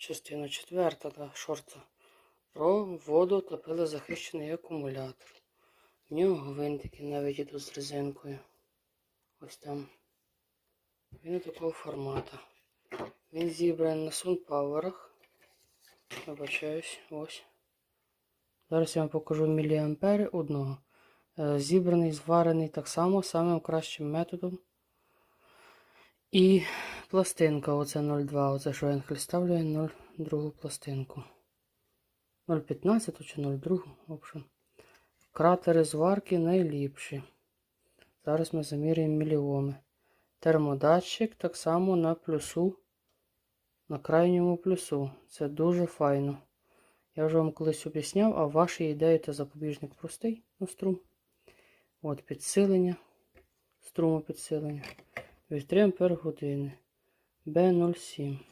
частина четверта, да, шорта. Про воду та пилозахищений акумулятор. В нього гвинтики навіть ідуть з резинкою. Ось там. Він такого формату. Він зібраний на сунпауерах. Вибачаюсь, ось. Зараз я вам покажу міліампери одного. Е, Зібраний, зварений так само, самим кращим методом. І пластинка, оце 0,2, оце що Енхель ставлює 0,2 пластинку. 0,15 чи 0,2, в общем. Кратери зварки найліпші. Зараз ми заміряємо міліоми. Термодатчик так само на плюсу, на крайньому плюсу. Це дуже файно. Я вже вам колись об'ясняв, а ваші ідеї та запобіжник простий на струм. От підсилення, струму підсилення. Від 3 ампер години. B07.